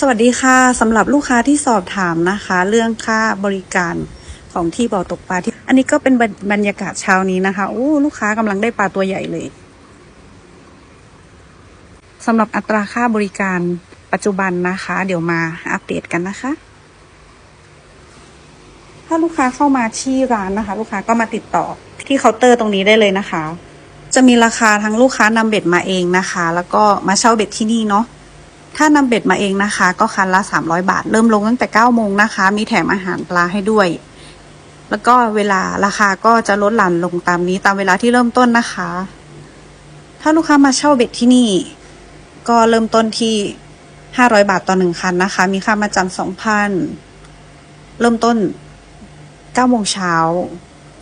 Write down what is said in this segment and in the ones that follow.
สวัสดีค่ะสำหรับลูกค้าที่สอบถามนะคะ เรื่องค่าบริการของที่บ่อตกปลาที่ อันนี้ก็เป็นบรรยากาศเช้านี้นะคะโอ้ลูกค้ากำลังได้ปลาตัวใหญ่เลยสำหรับอัตราค่าบริการปัจจุบันนะคะ เดี๋ยวมาอัปเดตกันนะคะ ถ้าลูกค้าเข้ามาที่ร้านนะคะ ลูกค้าก็มาติดต่อที่เคาน์เตอร์ตรงนี้ได้เลยนะคะ จะมีราคาทั้งลูกค้านำเบ็ดมาเองนะคะ แล้วก็มาเช่าเบ็ดที่นี่เนาะ ถ้านำเบ็ดมาเองนะคะ ก็คันละ 300 บาท เริ่มลงตั้งแต่9โมงนะคะ มีแถมอาหารปลาให้ด้วย แล้วก็เวลาราคาก็จะลดหลั่นลงตามนี้ตามเวลาที่เริ่มต้นนะคะ ถ้าลูกค้ามาเช่าเบ็ดที่นี่ ก็เริ่มต้นที่ 500 บาทต่อหนึ่งคันนะคะ มีค่ามาจำ2,000 เริ่มต้น9โมงเช้า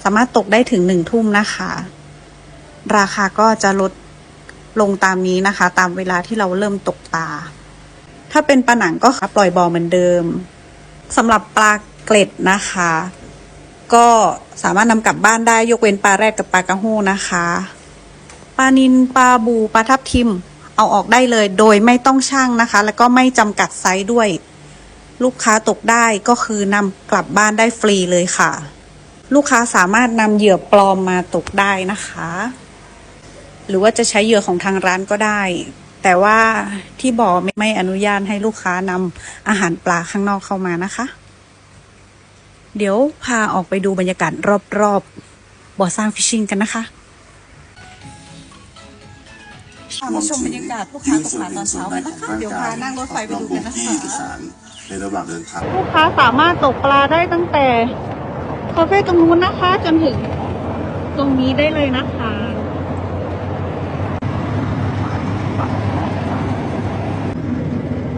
สามารถตกได้ถึง1ทุ่มนะคะ ราคาก็จะลดลงตามนี้นะคะ ตามเวลาที่เราเริ่มตกปลา ถ้าเป็นปลาหนังก็ปล่อยบอเหมือนเดิมสำหรับปลาเกล็ดนะคะ ก็สามารถนำกลับบ้านได้ยกเว้นปลาแรดกับปลากระโห้นะคะปลานินปลาบูปลาทับทิม เอาออกได้เลยโดยไม่ต้องช่างนะคะ แล้วก็ไม่จำกัดไซส์ด้วย ลูกค้าตกได้ก็คือนำกลับบ้านได้ฟรีเลยค่ะ ลูกค้าสามารถนำเหยื่อปลอมมาตกได้นะคะ หรือว่าจะใช้เหยื่อของทางร้านก็ได้ แต่ว่าที่บ่อไม่ไม่อนุญาตให้ลูกค้านำอาหารปลาข้างนอกเข้ามานะคะ เดี๋ยวพาออกไปดูบรรยากาศรอบๆบ่อสร้างฟิชชิงกันนะคะมาชมบรรยากาศลูกค้าตกปลาตอนเช้ากันนะคะ เดี๋ยวพานั่งรถไฟไปดูกันนะคะที่อีสานในระหว่างเดินทางลูกค้าสามารถตกปลาได้ตั้งแต่คาเฟ่ตรงนู้นนะคะ จนถึงตรงนี้ได้เลยนะคะ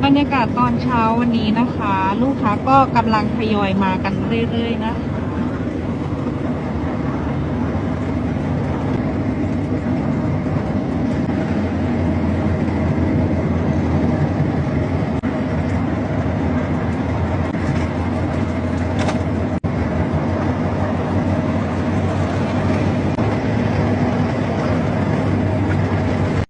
บรรยากาศตอนเช้าวันนี้นะคะ ลูกค้าก็กำลังทยอยมากันเรื่อยๆนะคะ